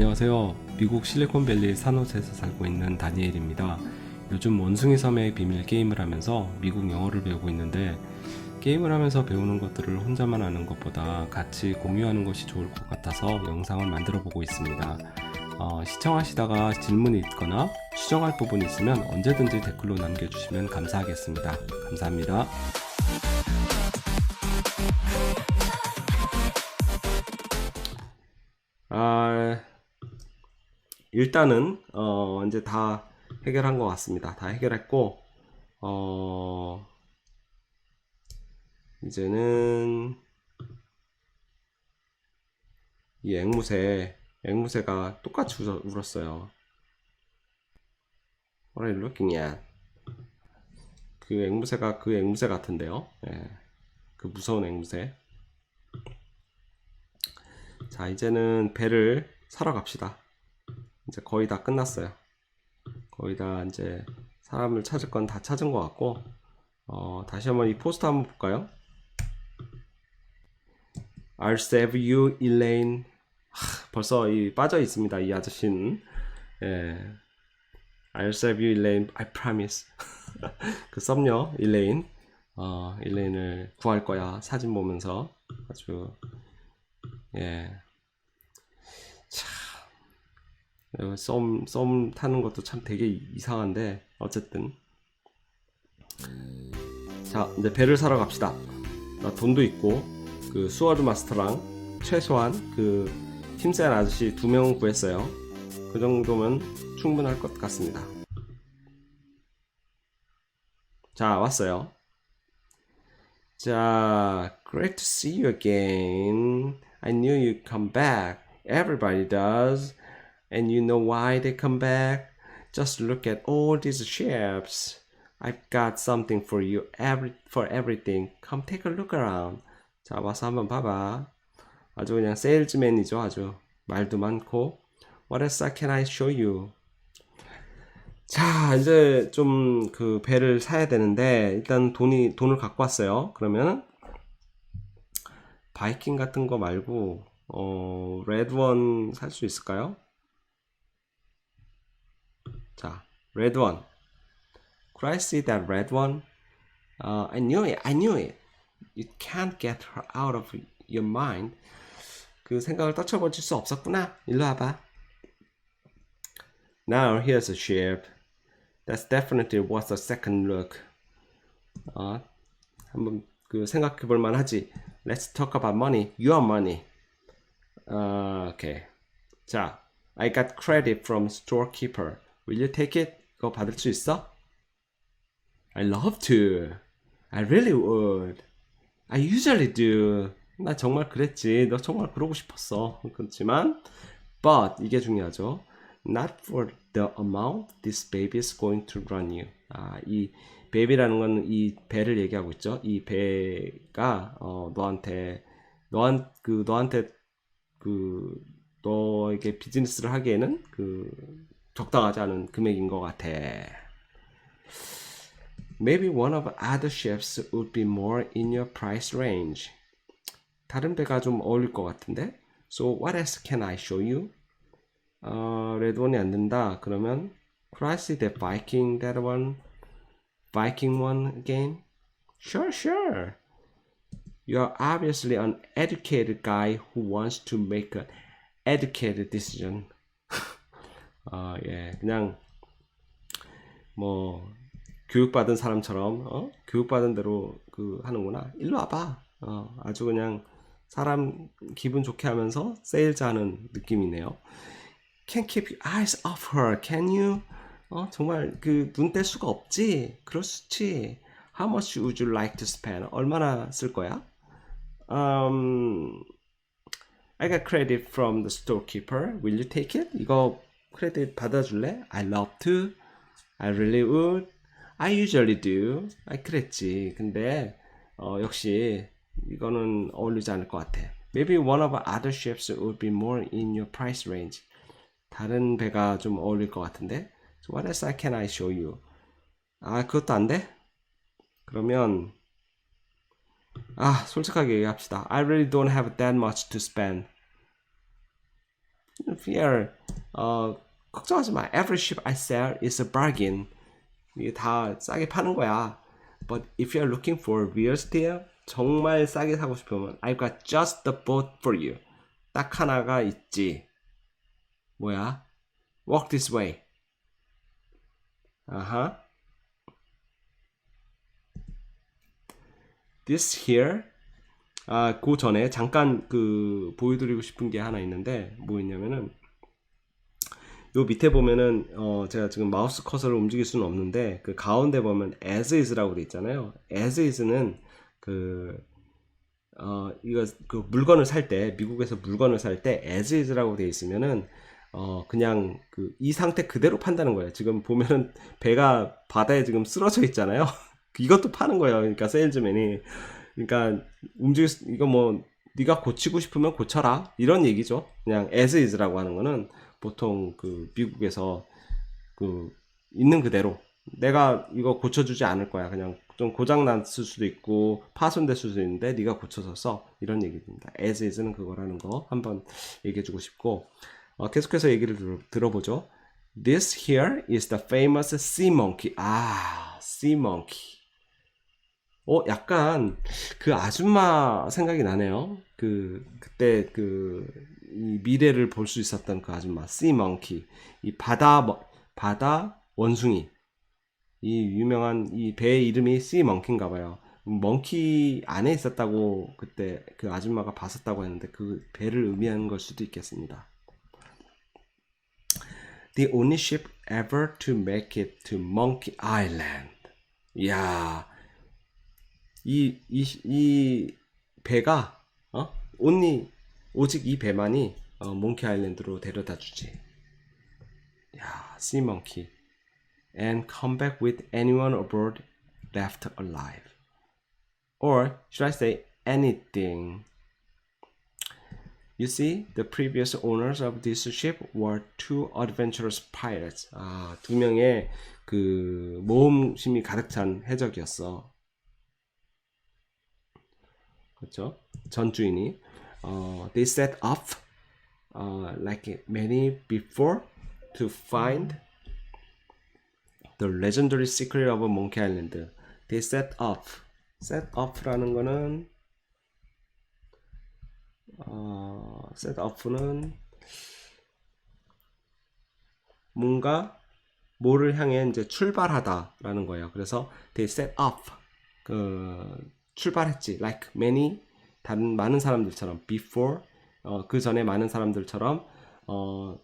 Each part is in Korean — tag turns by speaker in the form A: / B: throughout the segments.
A: 안녕하세요. 미국 실리콘밸리 산호세에서 살고 있는 다니엘입니다. 요즘 원숭이 섬의 비밀 게임을 하면서 미국 영어를 배우고 있는데 게임을 하면서 배우는 것들을 혼자만 아는 것보다 같이 공유하는 것이 좋을 것 같아서 영상을 만들어 보고 있습니다. 어, 시청하시다가 질문이 있거나 수정할 부분이 있으면 언제든지 댓글로 남겨주시면 감사하겠습니다. 감사합니다. 아, 일단은 어, 이제 다 해결한 것 같습니다. 다 해결했고 어, 이제는 이 앵무새 앵무새가 똑같이 울었어요. What are you looking at? 그 앵무새가 그 앵무새 같은데요. 예. 그 무서운 앵무새. 자, 이제는 배를 사러 갑시다. 이제 거의 다 끝났어요. 거의 다 이제 사람을 찾을 건 다 찾은 것 같고, 어, 다시 한번 이 포스터 한번 볼까요? I'll save you, Elaine. 하, 벌써 이 빠져 있습니다. 이 아저씨는. 예. I'll save you, Elaine. I promise. 그 썸녀, Elaine. 어, Elaine을 구할 거야. 사진 보면서. 아주 예. 참. 어, 썸, 썸 타는 것도 참 되게 이상한데, 어쨌든. 자, 이제 배를 사러 갑시다. 나 돈도 있고, 그 수어드 마스터랑 최소한 그 힘센 아저씨 두 명은 구했어요. 그 정도면 충분할 것 같습니다. 자, 왔어요. 자, great to see you again. I knew you'd come back. Everybody does. And you know why they come back? Just look at all these ships. I've got something for you every for everything. Come take a look around. 자, 와서 한번 봐봐. 아주 그냥 세일즈맨이죠, 아주. 말도 많고. What else can I show you? 자, 이제 좀 그 배를 사야 되는데 일단 돈이 돈을 갖고 왔어요. 그러면 바이킹 같은 거 말고 어 레드원 살 수 있을까요? 자, 레드원. Could I see that red one? Uh, I knew it. I knew it. You can't get her out of your mind. 그 생각을 떨쳐버릴 수 없었구나. 일로 와봐. Now here's a ship. That's definitely worth a second look. 어, 한번 그 생각해 볼 만하지. Let's talk about money. Your money. 어, 오케이. 자, I got credit from storekeeper. Will you take it? 이거 받을 수 있어? I love to. I really would. I usually do. 나 정말 그랬지. 너 정말 그러고 싶었어. 그렇지만, but 이게 중요하죠. Not for the amount this baby is going to run you. 아, 이 baby라는 건 이 배를 얘기하고 있죠. 이 배가 어, 너한테 너한 그 너한테 그 너에게 비즈니스를 하기에는 그 적당하지 않은 금액인 것 같아. Maybe one of other ships would be more in your price range. 다른 배가 좀 어울릴 것 같은데. So what else can I show you? 어, 레드원이 안 된다. 그러면 Could I see that Viking that one? Viking one again? Sure, sure. You're obviously an educated guy who wants to make an educated decision. 아, 예. 그냥 뭐 교육받은 사람처럼 어? 교육받은 대로 그 하는구나. 일로 와봐. 어, 아주 그냥 사람 기분 좋게 하면서 세일즈 하는 느낌이네요. Can't keep your eyes off her, can you? 어, 정말 그 눈 뗄 수가 없지. 그렇지. How much would you like to spend? 얼마나 쓸 거야? Um, I got credit from the storekeeper. Will you take it? 이거 크레딧 받아줄래? I love to. I really would. I usually do. 아, 그랬지. 근데 어, 역시 이거는 어울리지 않을 것 같아. Maybe one of other ships would be more in your price range. 다른 배가 좀 어울릴 것 같은데. So what else can I show you? 아, 그것도 안 돼? 그러면 아, 솔직하게 얘기합시다. I really don't have that much to spend. fear. 어, 걱정하지 마. Every ship I sell is a bargain. 이게 다 싸게 파는 거야. But if you're looking for real steal, 정말 싸게 사고 싶으면 I've got just the boat for you. 딱 하나가 있지. 뭐야? Walk this way. 아하. This here. 아, 그 전에 잠깐 그 보여드리고 싶은 게 하나 있는데 뭐 있냐면은 요 밑에 보면은 어 제가 지금 마우스 커서를 움직일 수는 없는데 그 가운데 보면 as is라고 돼 있잖아요. as is는 그 어, 이거 그 물건을 살 때 미국에서 물건을 살 때 as is라고 돼 있으면은 어 그냥 그 이 상태 그대로 판다는 거예요. 지금 보면은 배가 바다에 지금 쓰러져 있잖아요. 이것도 파는 거예요. 그러니까 세일즈맨이 그러니까 움직일 수, 이거 뭐 네가 고치고 싶으면 고쳐라 이런 얘기죠. 그냥 as is라고 하는 거는 보통 그 미국에서 그 있는 그대로 내가 이거 고쳐주지 않을 거야. 그냥 좀 고장 났을 수도 있고 파손됐을 수도 있는데 네가 고쳐서 써 이런 얘기입니다. as is는 그거라는 거 한번 얘기해주고 싶고 어, 계속해서 얘기를 들, 들어 보죠. This here is the famous sea monkey. 아, sea monkey. 어, 약간 그 아줌마 생각이 나네요. 그 그때 그 이 미래를 볼 수 있었던 그 아줌마 monkey. 이 바다 뭐- 바다 원숭이. 이 유명한 이 배의 이름이 monkey인가 봐요. 멍키 안에 있었다고 그때 그 아줌마가 봤었다고 했는데 그 배를 의미하는 걸 수도 있겠습니다. The only ship ever to make it to Monkey Island. 이야, 이, 이, 이 배가, 어? only, 오직 이 배만이, 어, 몽키 아일랜드로 데려다 주지. 야, sea monkey. And come back with anyone aboard left alive. Or should I say anything? You see, the previous owners of this ship were two adventurous pirates. 아, 두 명의 그 모험심이 가득 찬 해적이었어. 그렇죠? 전 주인이 어, they set off uh, like many before to find the legendary secret of Monkey Island. They set off. set off라는 거는 어, set off는 뭔가 뭐를 향해 이제 출발하다라는 거예요. 그래서 they set off 그 출발했지 like many 다른 많은 사람들처럼 before 어, 그 전에 많은 사람들처럼 어,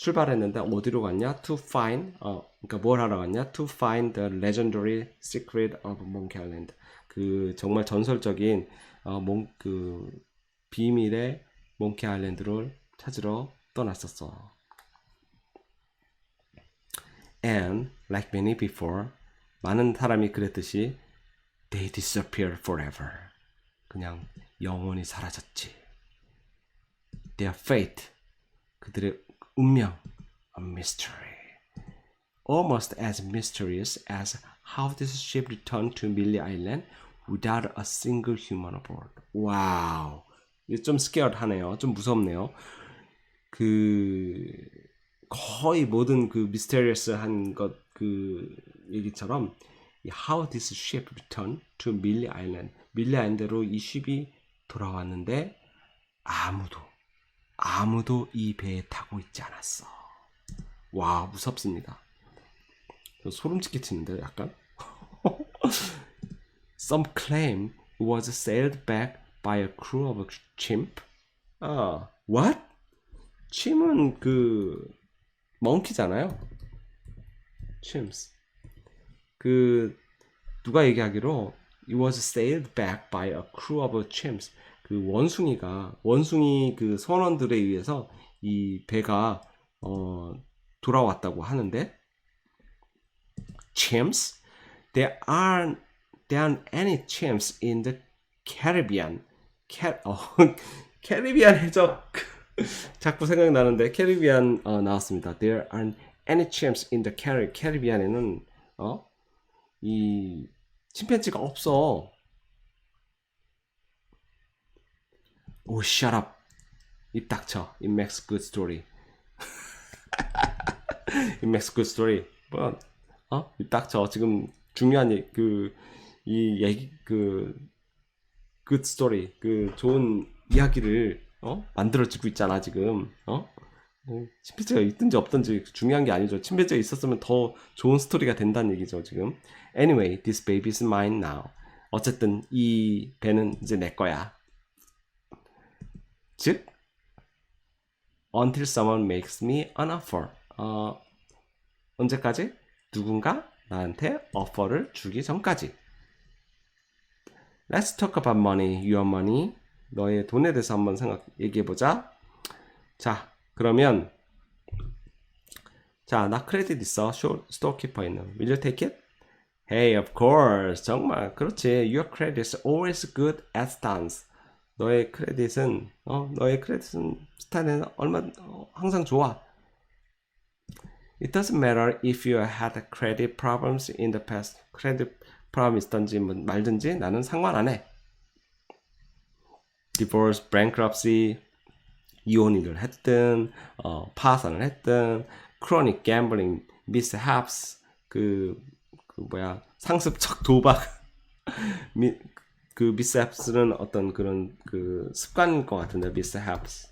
A: 출발했는데 어디로 갔냐? To find 어 그러니까 뭘 하러 갔냐? To find the legendary secret of Monkey Island. 그 정말 전설적인 어, 몽, 그 비밀의 몽키 아일랜드를 찾으러 떠났었어. And like many before, 많은 사람이 그랬듯이 they disappear forever. 그냥 영원히 사라졌지. Their fate, 그들의 운명, a mystery. Almost as mysterious as how this ship returned to Millie Island without a single human aboard. 와우. 이게 좀 scared 하네요. 좀 무섭네요. 그 거의 모든 그 미스테리어스한 것 그 얘기처럼 이 how this ship returned to Millie Island. 밀리 아일랜드로 이 쉽이 돌아왔는데 아무도 아무도 이 배에 타고 있지 않았어. 와 무섭습니다. 소름 끼치는데 약간. Some claim was sailed back by a crew of a chimp. 아, what? chim은 그 monkey잖아요. chimps. 그 누가 얘기하기로 it was sailed back by a crew of chimps. 그 원숭이가 원숭이 그 선원들에 의해서 이 배가 어 돌아왔다고 하는데 chimps there aren't there aren't any chimps in the Caribbean. 캐, 어, 캐리비안 해적 자꾸 생각나는데 캐리비안 어, 나왔습니다. There aren't any chimps in the Cari- Caribbean에는 어? 이 침팬지가 없어. 오, shut up. 입 닥쳐. It makes good story. It makes good story. 뭐, 어? 딱저 지금 중요한 얘- 그, 이 얘기, 그, good story. 그 좋은 이야기를, 어? 만들어지고 있잖아, 지금. 어? 어, 침팬지가 있든지 없든지 중요한 게 아니죠. 침팬지가 있었으면 더 좋은 스토리가 된다는 얘기죠, 지금. Anyway, this baby is mine now. 어쨌든 이 배는 이제 내 거야. 즉, until someone makes me an offer. 어, 언제까지? 누군가 나한테 offer를 주기 전까지. Let's talk about money, your money. 너의 돈에 대해서 한번 생각 얘기해 보자. 자, 그러면 자, 나 크레딧 있어. 쇼, 스토어키퍼 있는. Will you take it? Hey, of course. 정말 그렇지. Your credit is always good at stance. 너의 크레딧은 어, 너의 크레딧은 스타는 얼마 어, 항상 좋아. It doesn't matter if you had credit problems in the past. 크레딧 있던지 뭐 말든지 나는 상관 안 해. Divorce, bankruptcy, 이혼을 했든 어, 파산을 했든 chronic gambling, mishaps 그, 그 뭐야 상습적 도박 미, 그 mishaps는 어떤 그런 그 습관일 것 같은데 mishaps.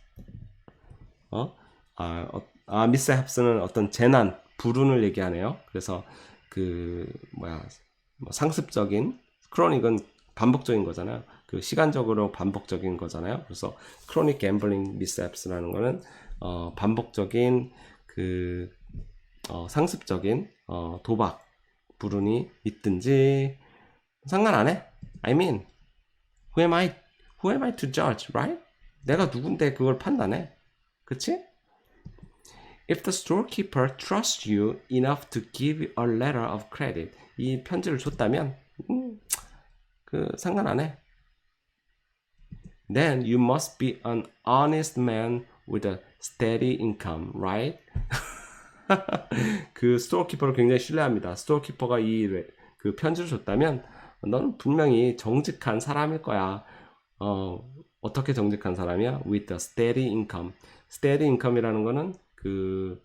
A: 어? 아, 어, 아 mishaps는 어떤 재난 불운을 얘기하네요. 그래서 그 뭐야 뭐 상습적인 chronic은 반복적인 거잖아요 그 시간적으로 반복적인 거잖아요 그래서 chronic gambling mishaps라는 거는 어, 반복적인 그 어, 상습적인 어, 도박 불운이 있든지 상관 안 해. I mean, who am I? Who am I to judge, right? 내가 누군데 그걸 판단해? 그치? If the storekeeper trusts you enough to give a letter of credit, 이 편지를 줬다면, 음, 그 상관 안 해. Then you must be an honest man with a steady income, right? 그 스토어키퍼를 굉장히 신뢰합니다. 스토어키퍼가 이 그 편지를 줬다면 너는 분명히 정직한 사람일 거야. 어, 어떻게 정직한 사람이야? With a steady income. steady income이라는 거는 그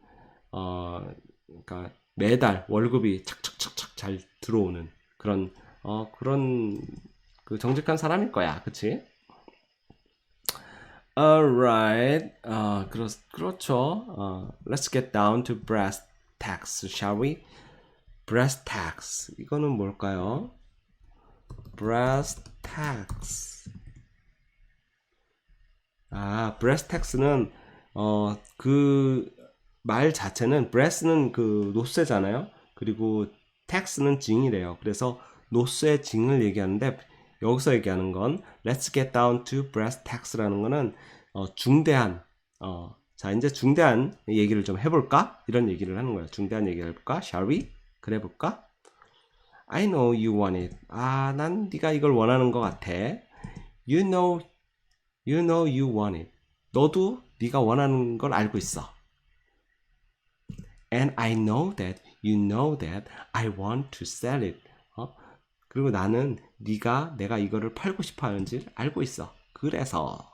A: 어, 그러니까 매달 월급이 착착착착 잘 들어오는 그런 어, 그런 그 정직한 사람일 거야. 그치? Alright. 어, 그렇, 그렇죠. 어, let's get down to brass tacks, shall we? brass tacks. 이거는 뭘까요? brass tacks. 아, brass tacks는 어, 그 말 자체는 brass는 그 노쇠잖아요. 그리고 tax는 징이래요. 그래서 노쇠 징을 얘기하는데 여기서 얘기하는 건 let's get down to brass tacks라는 거는 어, 중대한 어, 자 이제 중대한 얘기를 좀 해볼까 이런 얘기를 하는 거예요. 중대한 얘기를 해볼까? Shall we? 그래 볼까? I know you want it. 아, 난 네가 이걸 원하는 것 같아. You know, you know you want it. 너도 네가 원하는 걸 알고 있어. And I know that you know that I want to sell it. 어? 그리고 나는 네가 내가 이거를 팔고 싶어 하는지 알고 있어. 그래서